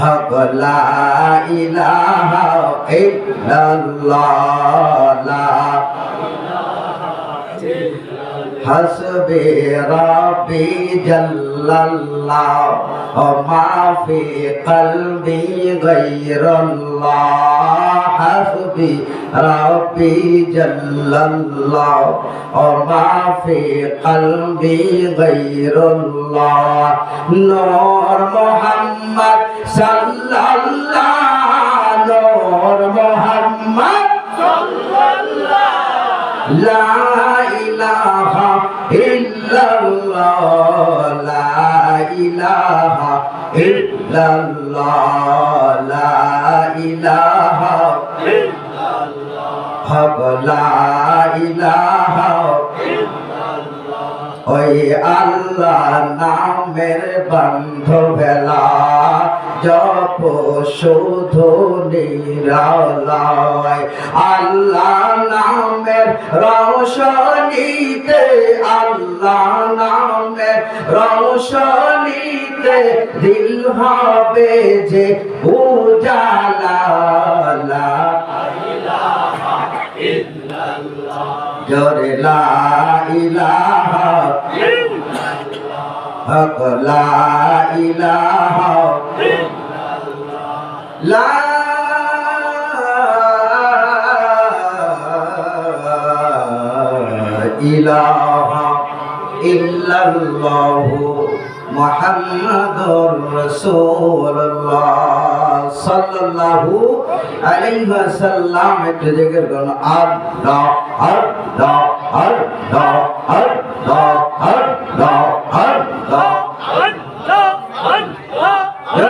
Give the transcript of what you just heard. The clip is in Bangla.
হক লা ইলাহা ইল্লাল্লাহ হসবে রবি জল্লাল্লাহ ও মাফি কলবি গৈরুল্লাহ حسبي ربي جل الله وما في قلبي غير الله نور محمد صلى الله نور محمد لا إله إلا الله لا إله إلا الله لا إله ইল্লাল্লাহ লা ইলাহা ওই আল্লাহ নামের বন্ধ বেলা জপ শুধু নিরালয় আল্লাহ নামের রৌশনীতে, আল্লাহ নামের রৌশনীতে দিল হবে যে উজালা। জোরে লা ইলাহা হক লা ইলাহা লা ইলাহা ইল্লাল্লাহু মুহাম্মাদুর রাসূলুল্লাহ সাল্লাল্লাহু আলাইহি ওয়াসাল্লাম। একটু জিকির করুন। আল্লাহ আল্লাহ আল্লাহ আল্লাহ আল্লাহ